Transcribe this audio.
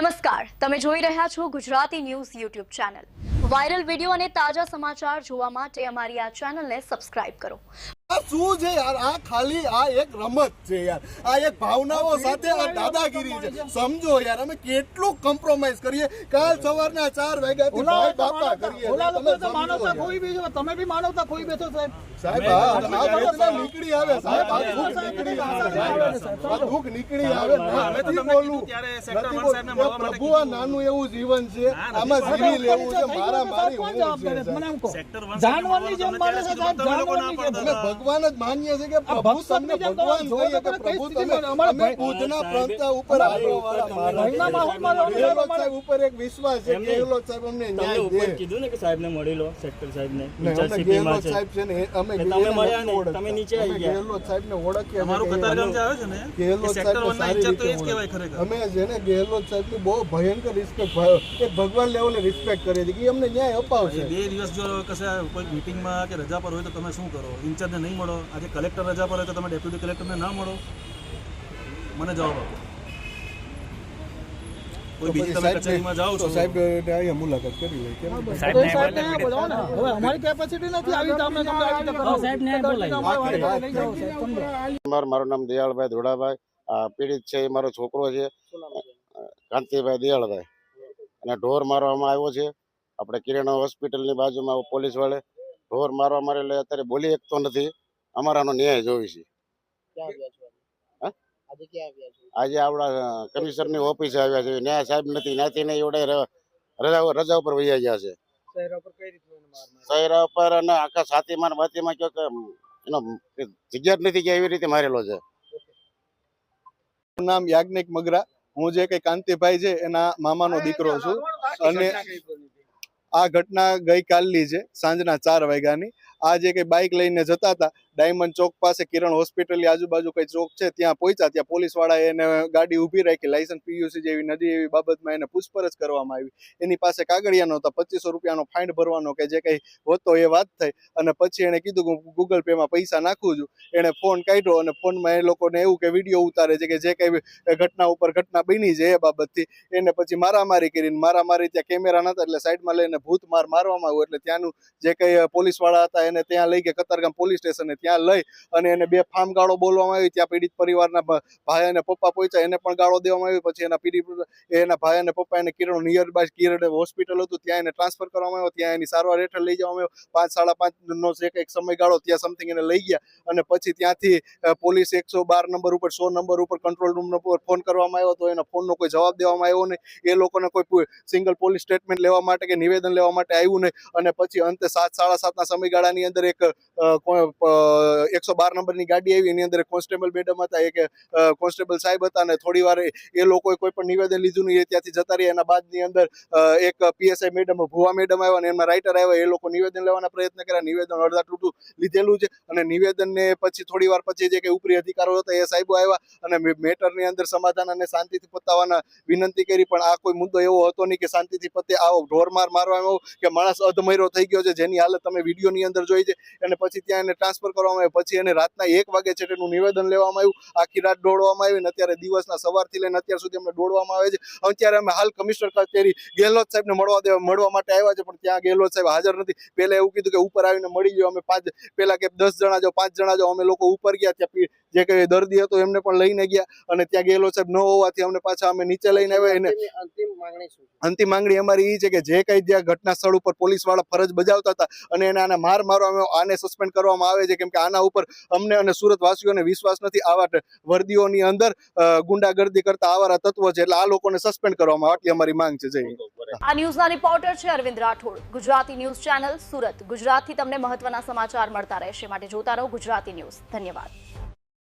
નમસ્કાર. તમે જોઈ રહ્યા છો Gujarati news YouTube channel. Viral video અને તાજા સમાચાર જોવા માટે અમારી આ ચેનલને સબસ્ક્રાઇબ કરો. આ શું છે યાર? આ ખાલી આ એક રમત છે યાર. આ એક ભાવનાઓ સાથે આ દાદાગીરી છે. સમજો યાર અમે કેટલું કોમ્પ્રોમાઇઝ કરીએ. કાલ સવારના ચાર વાગ્યાથી ભાઈ બાપા કરીએ. તમે બી માનવતા ખોઈ બેઠો સાહેબ. સાહેબ આ આ નીકળી આવે સાહેબ. આ દુઃખ નીકળી આવે આ દુઃખ નીકળી આવે. નથી બોલવું. નથી બોલવું. પ્રભુ આ નાનું એવું જીવન છે. આમાં જીવી લેવું છે મારા મારી હું છે મને એમ કહો. જાનવરની જેમ મારે છે જાનવરની જેમ અમે ભગવાન જ માનીએ છીએ કે પ્રભુ તમને ભગવાન તો કે પ્રભુ તમે કઈ તમે સ્થિતિમાં અમારા અમે ભાઈ- બુદ્ધના ઉપર ભાઈના માહોલમાં રહો, સાહેબ ઉપર એક વિશ્વાસ છે એમને- ગેહલોત સાહેબ અમને તમને ન્યાય ઉપર કીધું ને કે સાહેબને મળી લો સેક્ટર સાહેબને ને સિટીમાં છે. સાહેબ છે ને અમે તમે મળ્યા નથી તમે નીચે આવી ગયા. ગેહલોત સાહેબને ઓળખીએ તમારું કતારગામ જે આવે છે ને? ગેહલોત એ સેક્ટર સાહેબને વનના સારી ઇન્ચાર્જ તો એ જ રીતે કહેવાય અમે જેને ગેહલોત સાહેબની બહુ ભયંકર રિસ્પેક્ટ એક ભગવાન લેવલે રિસ્પેક્ટ કરીએ છીએ કે ઈ અમને ન્યાય અપાવશે. બે દિવસ જો કશે કોઈ મિટિંગમાં કે રજા પર હોય તો તમે શું કરો? ઇન્ચાર્જને નહીં મળો? આજે કલેક્ટર રજા પર હોય તો તમે ડેપ્યુટી કલેક્ટરને ના મળો? મને જવાબ આપો. કોઈ બીજી તમે કચેરીમાં જાઓ છો? સાહેબ અહીંયા મુલાકાત કરી લે કેમ? તો સાહેબને અહીંયા બોલાવો ને હવે અમારી કેપેસિટી નથી. આવી રીતે અમને તમે આવી કરો સાહેબને બોલાવી લઈ જાઓ સાહેબ સમજો મારું મારું નામ દયાળભાઈ ધોળાભાઈ. આ પીડિત છે એ મારો છોકરો છે. કાંતિભાઈ દયાળભાઈ. અને ઢોર મારવામાં આવ્યો છે. આપણે કિરણ હોસ્પિટલની બાજુમાં પોલીસ વાળે ઢોર મારવા મારે એટલે અત્યારે બોલી શકતો નથી. અમારાનો ન્યાય જોવી છે. હા? આજે આપણા કમિશનરની ઓફિસે આવ્યા છે. ન્યાય સાહેબ નથી. ત્યાંથી ને એવડે રજા રજા ઉપર વૈયા ગયા છે. શહેરા ઉપર અને આખા સાથીમાં માથીમાં કયો કે એનો જગ્યા જ નથી કે એવી રીતે મારેલો છે. નામ યાજ્ઞિક મગરા. હું જે કઈ કાંતિભાઈ છે એના મામાનો દીકરો છું. અને આ ઘટના ગઈકાલની છે સાંજના ચાર વાગ્યાની. આ જે કંઈ બાઇક લઈને જતા હતા ડાયમંડ ચોક પાસે, કિરણ હોસ્પિટલની આજુબાજુ કંઈ ચોક છે, ત્યાં પહોંચ્યા, ત્યાં પોલીસવાળાએ એને ગાડી ઊભી રાખી લાયસન્સ પીયુસી જેવી નથી એવી બાબતમાં એને પૂછપરછ કરવામાં આવી. એની પાસે કાગળિયા નહોતા પચીસો રૂપિયાનો ફાઇન ભરવાનો કે જે કંઈ હોતો એ વાત થઈ. અને પછી એણે કીધું કે હું ગૂગલ પેમાં પૈસા નાખું છું. એણે ફોન કાઢ્યો અને ફોનમાં એ લોકોને એવું કે વીડિયો ઉતારે છે કે જે કંઈ ઘટના ઉપર ઘટના બની છે એ બાબતથી. એને પછી મારામારી કરીને, મારામારી ત્યાં કેમેરા નતા, એટલે સાઈડમાં લઈને ભૂત માર મારવામાં આવ્યું, એટલે ત્યાંનું જે કંઈ પોલીસવાળા હતા એને ત્યાં લઈ ગયા કતારગામ પોલીસ સ્ટેશને ત્યાં લઈ અને એને બે ફાર્મ ગાળો બોલવામાં આવી ત્યાં પીડિત પરિવારના ભાઈ અને પપ્પા પહોંચ્યા, એને પણ ગાળો દેવામાં આવી પછી એના પીડિત એના ભાઈ અને પપ્પા એને Kiran near by Kiran hospital હતું, ત્યાં એને ટ્રાન્સફર કરવામાં આવ્યો, ત્યાં એની સારવાર હેઠળ લઈ જવામાં આવ્યો, પાંચ, સાડા પાંચ નો જે એક સમયગાળો ત્યાં સમથિંગ એને લઈ ગયા અને પછી ત્યાંથી પોલીસ એકસો બાર નંબર ઉપર, સો નંબર ઉપર કંટ્રોલ રૂમ ઉપર ફોન કરવામાં આવ્યો, તો એના ફોનનો કોઈ જવાબ દેવામાં આવ્યો નહીં. એ લોકોને કોઈ સિંગલ પોલીસ સ્ટેટમેન્ટ લેવા માટે કે નિવેદન લેવા માટે આવ્યું નહીં અને પછી અંતે સાત, સાડા સાતના સમયગાળાની અંદર એક એકસો બાર નંબરની ગાડી આવી, એની અંદર કોન્સ્ટેબલ મેડમ હતા, એક કોન્સ્ટેબલ સાહેબ હતા અને થોડી વાર એ લોકોએ કોઈ પણ નિવેદન લીધું નહીં ત્યાંથી જતા રહ્યા. એના બાદની અંદર એક પીએસઆઈ મેડમ, ભુવા મેડમ આવ્યા અને એમાં રાઇટર આવ્યા. એ લોકો નિવેદન લેવાના પ્રયત્ન કર્યા. નિવેદન અડધા તૂટું લીધેલું છે અને નિવેદનને પછી થોડી વાર પછી જે કે ઉપરી અધિકારો હતા એ સાહેબો આવ્યા અને મેટરની અંદર સમાધાન અને શાંતિથી પતાવવાના વિનંતી કરી. પણ આ કોઈ મુદ્દો એવો હતો નહીં કે શાંતિથી પતે, આવો ઢોરમાર મારવામાં કે માણસ અધમર્યો થઈ ગયો છે. જેની હાલત તમે વિડીયોની અંદર જોઈ છે. અને પછી ત્યાં એને ટ્રાન્સફર કરવામાં આવ્યો. પછી એને રાતના એક વાગે છે તેનું નિવેદન લેવામાં આવ્યું. આખી રાત દોડવામાં આવી અને અત્યારે દિવસના સવારથી લઈને અત્યાર સુધી અમને દોડવામાં આવે છે. અત્યારે અમે હાલ કમિશનર કચેરી ગેહલોત સાહેબને મળવા દેવા મળવા માટે આવ્યા છે, પણ ત્યાં ગેહલોત સાહેબ હાજર નથી. પહેલાં એવું કીધું કે ઉપર આવીને મળી ગયો. અમે પાંચ પહેલાં કે દસ જણા જો પાંચ જણા જો અમે લોકો ઉપર ગયા, ત્યાં જે કઈ દર્દી હતો એમને પણ લઈને ગયા અને ત્યાં ગયેલો સાહેબ ન હોવાથી અમને પાછા અમે નીચે લઈને આવ્યા. એને અંતિમ માંગણી અમારી એ છે કે જે કઈ ત્યાં ઘટના સ્થળ ઉપર પોલીસવાળા ફરજ બજાવતા હતા અને એને આને માર મારવામાં આને સસ્પેન્ડ કરવામાં આવે છે કેમ કે આના ઉપર અમને અને સુરત વાસીઓને વિશ્વાસ નથી. આવા વર્દીઓની અંદર અ, ગુંડાગર્દી કરતા આવા તત્વો છે એટલે આ લોકોને સસ્પેન્ડ કરવામાં આવે આટલી અમારી માંગ છે. જય. આ ન્યૂઝના રિપોર્ટર છે Arvind Rathod. Gujarati news channel Surat. ગુજરાતથી તમને મહત્વના સમાચાર મળતા રહેશે. માટે જોતા રહો ગુજરાતી ન્યૂઝ. ધન્યવાદ.